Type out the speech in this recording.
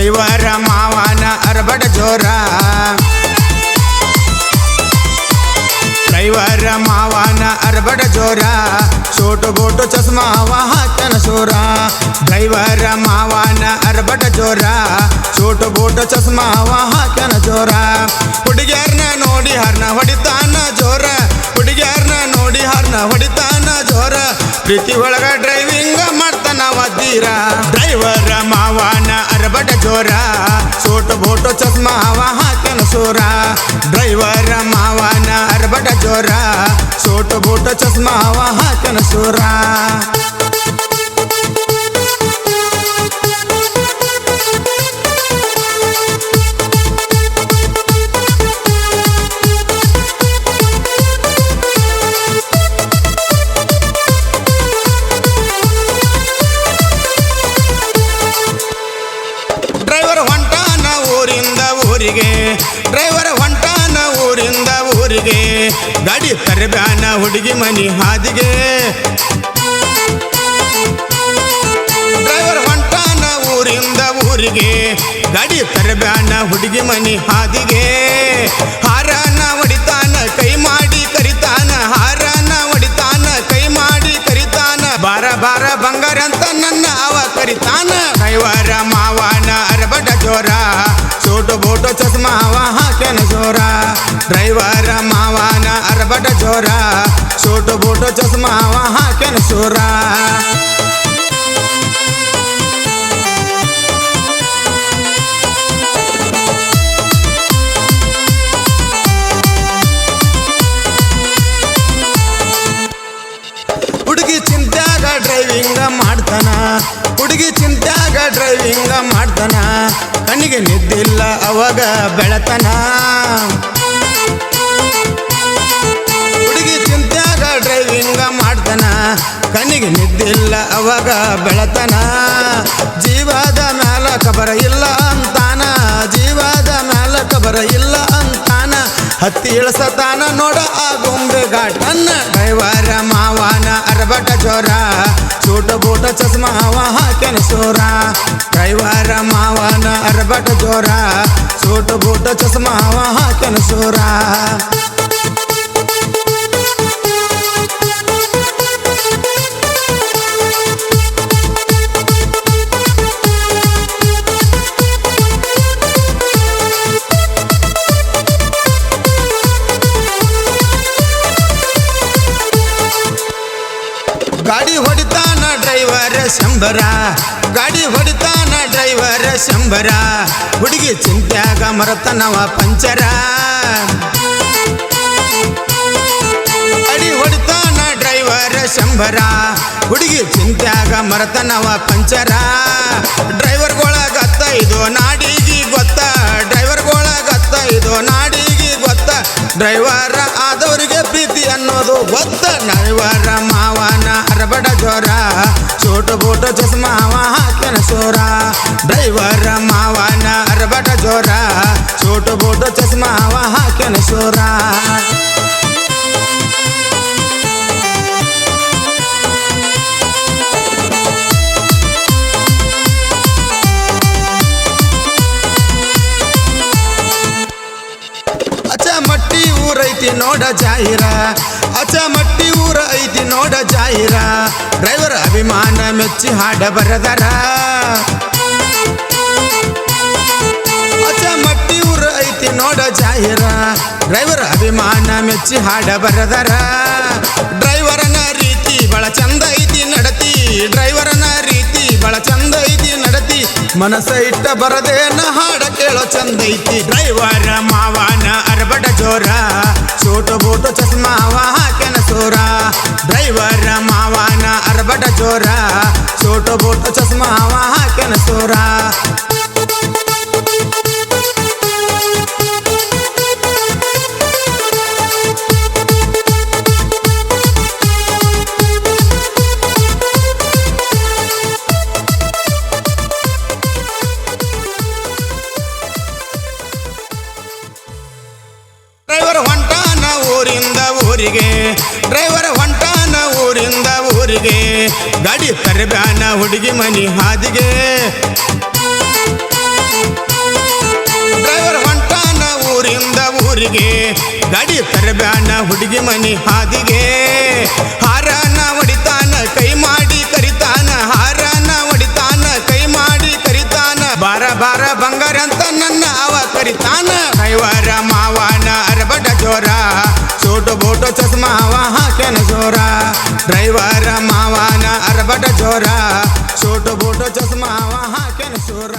Driver ಮಾವನ ಅರ್ಬಡ ಜೋರ. ದೈವರ ಮಾವನ ಅರ್ಬಡ ಜೋರ. ಸೋಟು ಬೋಟು ಚಸ್ಮಾವ ಹಾಕನ ಸೋರ ದೈವರ ಮಾವನ ಅರ್ಬಡ ಜೋರ. ಸೋಟು ಬೋಟು ಚಸ್ಮಾವ ಹಾಕನ ಜೋರ. ಹುಡುಗಿಯರ್ನ ನೋಡಿ ಹರ್ನ ಹೊಡಿತಾನ ಜೋರ. ಹುಡುಗಿಯರ್ನ ನೋಡಿ ಹರ್ನ ಹೊಡಿತಾನ ಜೋರ. ಪ್ರೀತಿ ಒಳಗ ಡ್ರೈವಿಂಗ್ ಮಾಡ್ತಾನ ವದ್ದೀರ ಡ್ರೈವರ ಅರಬಡ ಸೋಟು ಬೋಟು ಚಸ್ಮಾವ ಹಾಕನ ಸೋರ. ಡ್ರೈವರ ಮಾವನ ಅರ್ಬಟ ಜೋರ, ಸೋಟು ಬೋಟು ಚಸ್ಮಾವ ಹಾಕನ ಸೋರ. ಗಾಡಿ ತರಬ್ಯಾನ ಹುಡುಗಿ ಮನಿ ಹಾದಿಗೆ. ಡ್ರೈವರ್ ಹೊಂಟಾನ ಊರಿಂದ ಊರಿಗೆ. ಗಾಡಿ ತರಬ್ಯಾನ ಹುಡುಗಿ ಮನಿ ಹಾದಿಗೆ. ಹಾರನ ಹೊಡಿತಾನ ಅಂತ ನನ್ನ ಅವ ಕರಿತಾನ. ಡ್ರೈವರ ಮಾವನ ಅರಬಡ ಜೋರ. ಸೋಟು ಬೋಟು ಚಸ್ಮಾವ ಹಾಕ್ಯಾನ ಜೋರ. ಡ್ರೈವರ ಮಾವನ ಅರಬಡ ಜೋರ. ಸೋಟು ಬೋಟು ಚಸ್ಮಾವ ಹಾಕ್ಯಾನ ಸೋರ. ಡ್ರೈವಿಂಗ ಮಾಡ್ತಾನ. ಹುಡುಗಿ ಚಿಂತ್ಯಾಗ ಡ್ರೈವಿಂಗ ಮಾಡ್ತಾನ. ಕಣ್ಣಿಗೆ ನಿದ್ದಿಲ್ಲ, ಅವಾಗ ಬೆಳತನ. ಹುಡುಗಿ ಚಿಂತ್ಯಾಗ ಡ್ರೈವಿಂಗ ಮಾಡ್ತಾನ. ಕಣ್ಣಿಗೆ ನಿದ್ದಿಲ್ಲ, ಅವಾಗ ಬೆಳತನ. ಜೀವದ ಮ್ಯಾಲ ಕಬರ ಇಲ್ಲ ಅಂತಾನ. ಜೀವದ ಮ್ಯಾಲ ಕಬರ ಇಲ್ಲ ಹತ್ತಿ ಇಳಿಸತಾನ ನೋಡ ಆ ಗೊಂಬೆ ಘಾಟನ್ನ ಕೈವಾರ ಮಾವನ ಅರಬಟ ಜೋರ. ಚೂಟ ಬೂಟ ಚಸ್ಮಾವ ಹಾಕ್ಯಾನ ಸೋರ. ಕೈವಾರ ಮಾವನ ಅರಬಟ ಜೋರ. ಚೂಟ ಬೂಟ ಹಾಕ್ಯಾನ ಸೋರ. ಶಂಬರ. ಗಾಡಿ ಹೊಡಿತಾನ ಡ್ರೈವರ್ ಶಂಬರ. ಹುಡುಗಿ ಚಿಂತ್ಯಾಗ ಮರತನವ ಪಂಚರ. ಗಾಡಿ ಹೊಡಿತಾನ ಡ್ರೈವರ್ ಶಂಬರ. ಹುಡುಗಿ ಚಿಂತ್ಯಾಗ ಮರತನವ ಪಂಚರ. ಡ್ರೈವರ್ಗೊಳಗತ್ತ ಇದು ನಾಡಿಗಿ ಗೊತ್ತ. ಡ್ರೈವರ್ಗೊಳಗತ್ತ ಇದು ಗೊತ್ತ ಡ್ರೈವರ್ ಆದವರಿಗೆ ಪ್ರೀತಿ ಅನ್ನೋದು ಗೊತ್ತ ಡ್ರೈವರ ಮಾವನ ಅರಬಡ ಜೋರ ಚೋಟು ಬೋಟು ಚಸ್ಮಾವ ಹಾಕಿನ ಸೋರ. ಡ್ರೈವರ ಮಾವನ ಅರಬಡ ಜೋರ ಚೋಟು ಬೋಟು ಚಸ್ಮಾವ ಹಾಕಿನ ಸೋರ. ಊರೈತಿ ನೋಡ ಜಾಹಿರ. ಅಚ ಮಟ್ಟಿ ಊರ ಐತಿ ನೋಡ ಜಾಹಿರ. ಡ್ರೈವರ್ ಅಭಿಮಾನ ಮೆಚ್ಚಿ ಹಾಡ ಬರದರ. ಅಚ ಮಟ್ಟಿ ಊರ ಐತಿ ನೋಡ ಜಾಹಿರ. ಡ್ರೈವರ್ ಅಭಿಮಾನ ಮೆಚ್ಚಿ ಹಾಡ ಬರದರ. ಡ್ರೈವರನ ರೀತಿ ಬಳ ಚಂದ ಐತಿ ನಡತಿ. ಡ್ರೈವರನ ರೀತಿ ಬಳ ಚಂದ ಐತಿ ನಡತಿ. ಮನಸ ಇಟ್ಟ ಬರದೇನ ಹಾಡ ಕೇಳೋ ಚಂದೈತಿ. ಡ್ರೈವರ ಮಾವನ ಅರಬಡ ಜೋರ ಚೋಟು ಬೋಟು ಚಸ್ಮಾವ ಹಾಕ್ಯಾನ ಸೋರ. ಡ್ರೈವರ ಮಾವನ ಅರಬಡ ಜೋರ ಚೋಟು ಬೋಟು ಚಸ್ಮಾವ ಹಾಕ್ಯಾನ ಸೋರ. ಡ್ರೈವರ್ ಹೊಂಟಾನ ಊರಿಂದ ಊರಿಗೆ, ಗಾಡಿ ಕರಿಬ್ಯಾನ ಹುಡುಗಿ ಮನಿ ಹಾದಿಗೆ. ಡ್ರೈವರ್ ಹೊಂಟಾನ ಊರಿಂದ ಊರಿಗೆ, ಗಾಡಿ ಕರಿಬ್ಯಾನ ಹುಡುಗಿ ಮನಿ ಹಾದಿಗೆ. ಹಾರನ ಹೊಡಿತಾನ, ಕೈ ಮಾಡಿ ಕರಿತಾನ, ಹಾರನ ಹೊಡಿತಾನ, ಕೈ ಮಾಡಿ ಕರಿತಾನ. ಬಾರ ಬಾರ ಬಂಗಾರ ಅಂತ ನನ್ನ ಅವ ಕರಿತಾನ. ಬೋಟು ಚಸ್ಮಾ ಅವ ಹಾಕ್ಯಾನ ಜೋರ ಡ್ರೈವರ ಮಾವನ ಅರಬಡ ಜೋರ ಚೋಟು ಬೋಟು ಚಸ್ಮಾ ಅವ ಹಾಕ್ಯಾನ ಜೋರ